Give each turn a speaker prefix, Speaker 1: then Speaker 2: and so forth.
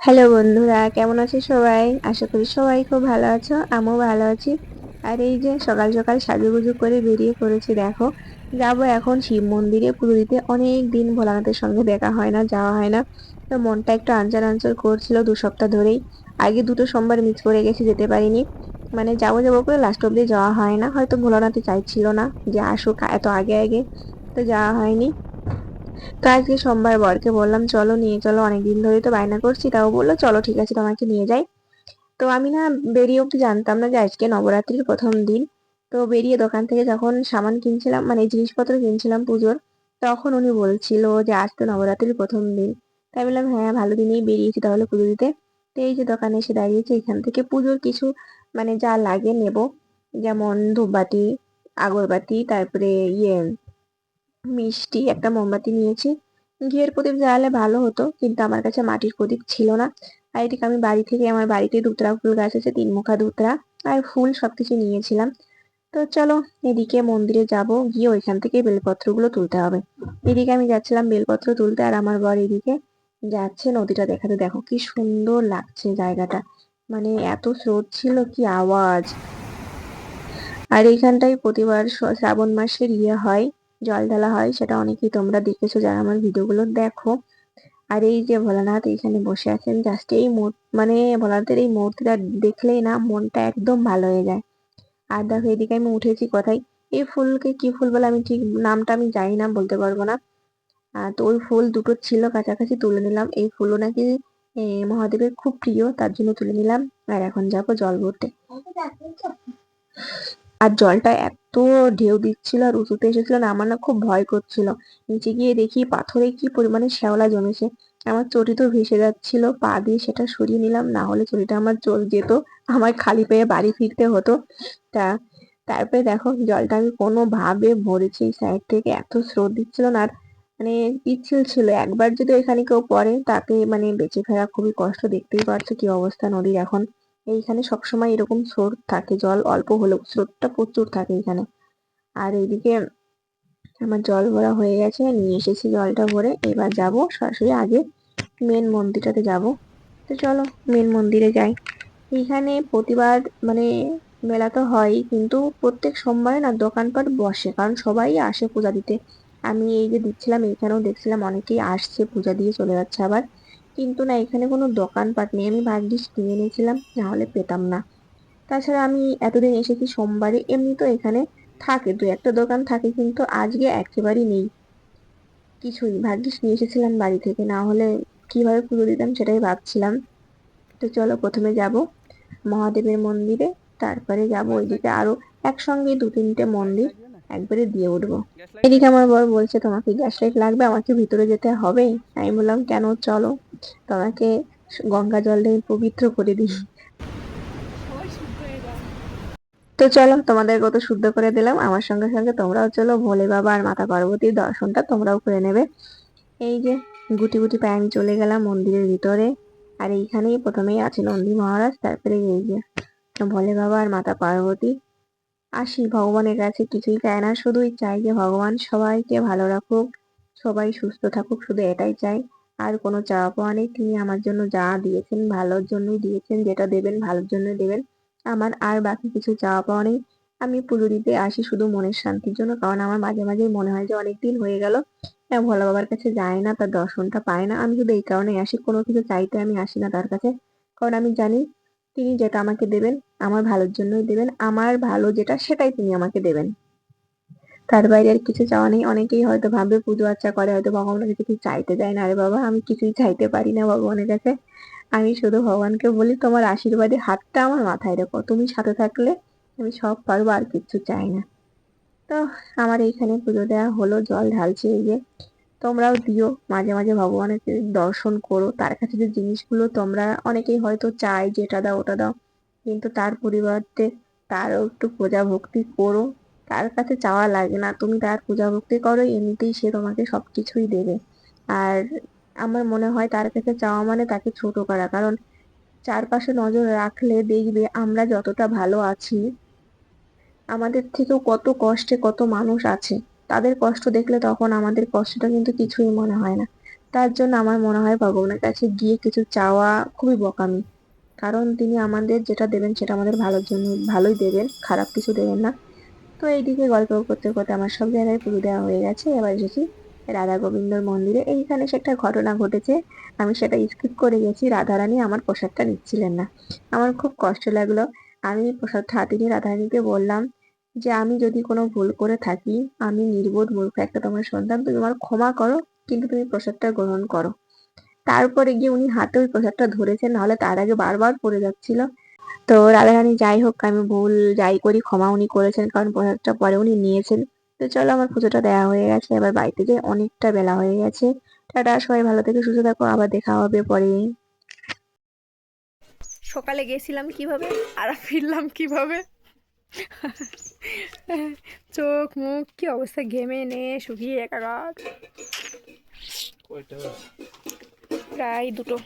Speaker 1: Hello বন্ধুরা, কেমন আছো সবাই? আশা করি সবাই খুব ভালো আছো, আমিও ভালো আছি। আর এই যে সকাল সকাল সাজুগুজু করে বেরিয়ে পড়েছি, দেখো। যাব এখন শিব মন্দিরে, পুজো দিতে। অনেক দিন ভোলানাথের সঙ্গে দেখা হয় না, যাওয়া হয় না। তো মনটা একটু আনচার আনচার করছিল দু সপ্তাহ ধরেই। আগে দুটো সোমবার মিস করে গেছি, যেতে পারিনি। মানে যাব যাব করে লাস্ট অব্দি যাওয়া হয় না। হয়তো ভোলানাথে চাইছিল না যে আসুক, এত আগে আগে। তো যাওয়া হয়নি। তো আজকে সোমবার বরকে বললাম, চলো নিয়ে চলো, অনেকদিন ধরে তো বায়না করছি। তাও বলল, চলো, ঠিক আছে, তোমাকে নিয়ে যাই। তো আমি না বেরিয়ে অব্দি জানতাম না যে আজকে নবরাত্রির প্রথম দিন। তো বেরিয়ে দোকান থেকে যখন সামান কিনছিলাম মানে জিনিসপত্র কিনছিলাম পুজোর, তখন উনি বলছিল যে, আজ তো নবরাত্রির প্রথম দিন। তাই বললাম হ্যাঁ ভালো দিনেই বেরিয়েছি তাহলে পুজো দিতে। তো এই যে দোকানে এসে দাঁড়িয়েছি, এখান থেকে পুজোর কিছু মানে যা লাগে নেব। যেমন ধূপবাতি, আগরবাতি, তারপরে ইয়ে মিষ্টি একটা মোমবাতি নিয়েছি। ঘিয়ের প্রদীপ জ্বালালে ভালো হতো, কিন্তু আমার কাছে মাটির প্রদীপ ছিল না। আর এদিকে আমি বাড়ি থেকে, আমার বাড়িতে দুতরা ফুল গাছ আছে তিন মুখা দুতরা আর ফুল সবকিছু নিয়েছিলাম। তো চলো, এদিকে মন্দিরে যাব, গিয়ে ওইখান থেকে বেলপত্রগুলো তুলতে হবে। এদিকে আমি যাচ্ছিলাম বেলপত্র তুলতে, আর আমার বর এদিকে যাচ্ছে নদীটা দেখাতে। দেখো কি সুন্দর লাগছে জায়গাটা। মানে এত স্রোত ছিল, কি আওয়াজ। আর এইখানটায় প্রতিবার শ্রাবণ মাসের ইয়ে হয়। জল ঢালা হয়, সেটা অনেকেই তোমরা দেখেছ যারা আমার ভিডিওগুলো দেখো। আর এই যে ভোলানাথ এইখানে বসে আছেন জাস্ট এই মানে ভোলানাথের এই মূর্তিটা দেখলেই না মনটা একদম ভালো হয়ে যায়। আর দেখো, এদিকে আমি উঠেছি কোথায়? এই ফুলকে কি ফুল বলে আমি ঠিক নামটা আমি জানি না, বলতে পারব না। তো ওই ফুল দুটো ছিল কাছাকাছি তুলে নিলাম। এই ফুলও নাকি মহাদেবের খুব প্রিয়, তার জন্য তুলে নিলাম। আর এখন যাব জল ভরতে। আর জলটা এত ঢেউ দিচ্ছিল আর উঁচুতে এসেছিল না, আমার না খুব ভয় করছিল। নিচে গিয়ে দেখি পাথরে কি পরিমাণে শ্যাওলা জমেছে। আমার চটি তো ভেসে যাচ্ছিল, পা দিয়ে সেটা সরিয়ে নিলাম, না হলে চটিটা আমার চল যেত আমার খালি পেয়ে বাড়ি ফিরতে হতো। তা, তারপরে দেখো, জলটা আমি কোনোভাবে ভরেছি সাইড থেকে এত স্রোত দিচ্ছিল না, আর মানে পিচ্ছিল ছিল একবার যদি ওইখানে কেউ পড়ে তাকে মানে বেঁচে ফেরা খুবই কষ্ট, দেখতেই পারছ কি অবস্থা নদীর এখন। এইখানে সবসময় এরকম স্রোত থাকে, জল অল্প হলেও স্রোতটা প্রচুর থাকে এখানে। আর এইদিকে আমার জল ভরা হয়ে গেছে, নিয়ে এসেছি জলটা ভরে। এবার যাব সরাসরি আগে মেন মন্দিরটাতে যাব। তো চলো মেন মন্দিরে যাই। এইখানে প্রতিবার মানে মেলা তো হয় কিন্তু প্রত্যেক সোমবারে না দোকানপাট বসে, কারণ সবাই আসে পূজা দিতে। আমি এই যে দিচ্ছিলাম এখানেও দেখছিলাম অনেকেই আসছে, পূজা দিয়ে চলে যাচ্ছে আবার। কিন্তু না, এখানে কোনো দোকানপাট নেই। আমি ভাগ্যিস কিনে নিয়েছিলাম নাহলে পেতাম না। তাছাড়া আমি এতদিন এসেছি সোমবারে, এমনি তো এখানে থাকে, দু একটা দোকান থাকে, কিন্তু আজকে একেবারেই নেই। কিছুই ভাগ্যিস নিয়ে এসেছিলাম বাড়ি থেকে, না হলে কীভাবে পুজো দিতাম সেটাই ভাবছিলাম। তো চলো প্রথমে যাব মহাদেবের মন্দিরে, তারপরে যাব ওইদিকে আরও একসঙ্গে দু তিনটে মন্দির, একবারে দিয়ে উঠবো। এদিকে আমার বর বলছে, তোমাকে গ্যাস লাইট লাগবে? আমাকে ভিতরে যেতে হবে? আমি বললাম, কেন? চলো। তোমাকে গঙ্গা জল দিয়ে পবিত্র করে দিই। তো চলো তোমাদের কত শুদ্ধ করে দিলাম। আমার সঙ্গে সঙ্গে তোমরাও চলো ভোলে বাবা আর মাতা পার্বতীর দর্শনটা তোমরাও করে নেবে। এই যে গুটি গুটি পায়ে আমি চলে গেলাম মন্দিরের ভিতরে। আর এইখানেই প্রথমেই আছে নন্দী মহারাজ, তারপরে এই যে ভোলে বাবা আর মাতা পার্বতী। আসি, ভগবানের কাছে কিছুই চায় না, শুধুই চাই যে ভগবান সবাইকে ভালো রাখুক, সবাই সুস্থ থাকুক, শুধু এটাই চাই আর কোনো চাওয়া পাওয়া নেই। তিনি আমার জন্য যা দিয়েছেন ভালোর জন্যই দিয়েছেন, যেটা দেবেন ভালোর জন্যই দেবেন। আমার আর বাকি কিছু চাওয়া পাওয়া নেই। আমি পুজো দিতে আসি শুধু মনের শান্তির জন্য, কারণ আমার মাঝে মাঝে মনে হয় যে অনেক দিন হয়ে গেল ভোলা বাবার কাছে যায় না, তার দর্শনটা পায় না। আমি শুধু এই কারণে আসি, কোনো কিছু চাইতে আমি আসি না তার কাছে। কারণ আমি জানি তিনি যেটা আমাকে দেবেন, আমার ভালোর জন্যই দেবেন, আমার ভালো যেটা সেটাই তিনি আমাকে দেবেন। তার বাইরে আর কিছু চাওয়া নেই। অনেকেই হয়তো ভাবে পুজো আচ্ছা করে, হয়তো ভগবানের কাছে কিছু চাইতে যায় না। আরে বাবা, আমি কিছুই চাইতে পারি না ভগবানের কাছে। আমি শুধু ভগবানকে বলি, তোমার আশীর্বাদে হাতটা আমার মাথায় রেখো। তুমি সাথে থাকলে আমি সব পারব, আর কিচ্ছু চাই না। তো আমার এইখানে পুজো দেওয়া হলো, জল ঢালছে এই যে। তোমরাও দিও, মাঝে মাঝে ভগবানের দর্শন করো। তার কাছে যে জিনিসগুলো তোমরা, অনেকেই হয়তো চাই যে এটা দাও, ওটা দাও। কিন্তু তার পরিবর্তে তারও একটু পূজা ভক্তি করো। তার কাছে চাওয়া লাগে না। তুমি তার পূজা ভক্তি করো, এমনিতেই সে তোমাকে সব কিছুই দেবে। আর আমার মনে হয় তার কাছে চাওয়া মানে তাকে ছোট করা। কারণ চারপাশে নজর রাখলে দেখবে আমরা যতটা ভালো আছি, আমাদের থেকেও কত কষ্টে কত মানুষ আছে। তাদের কষ্ট দেখলে তখন আমাদের কষ্টটা কিন্তু কিছুই মনে হয় না। তার জন্য আমার মনে হয় ভগবানের কাছে গিয়ে কিছু চাওয়া খুবই বকামি। কারণ তিনি আমাদের যেটা দেবেন সেটা আমাদের ভালোর জন্য ভালোই দেবেন, খারাপ কিছু দেবেন না। তো এইদিকে গল্প করতে করতে আমার সব জায়গায় পুজো দেওয়া হয়ে গেছে। এবার এসেছি রাধা গোবিন্দর মন্দিরে এইখানে সে একটা ঘটনা ঘটেছে। আমি সেটা স্কিপ করে গেছি। রাধারানী আমার প্রসাদটা নিচ্ছিলেন না। আমার খুব কষ্ট লাগল। আমি প্রসাদটা হাতে নিয়ে রাধারানীকে বললাম যে, আমি যদি কোনো ভুল করে থাকি, আমি নির্বোধ মূর্খ একটা তোমার সন্তান, তুমি আমার ক্ষমা করো, কিন্তু তুমি প্রসাদটা গ্রহণ করো। তারপরে গিয়ে উনি হাতে ওই প্রসাদটা ধরেছেন, নাহলে তার আগে বারবার পড়ে যাচ্ছিল। তো রাধারানী যাই হোক আমি ভুল যাই করি ক্ষমা উনি করেছেন কারণ প্রসাদটা পরে উনি নিয়েছেন। তো চলো আমার পুজোটা দেওয়া হয়ে গেছে। এবার বাড়িতে যাই অনেকটা বেলা হয়ে গেছে। টাটা সবাই ভালো থেকে সুস্থ থাকো আবার দেখা হবে পরে।
Speaker 2: সকালে গেছিলাম কীভাবে? আর ফিরলাম কীভাবে? চোখ মুখ কি অবস্থা? ঘেমে নে শুকিয়ে একাকার। প্রায় দুটো।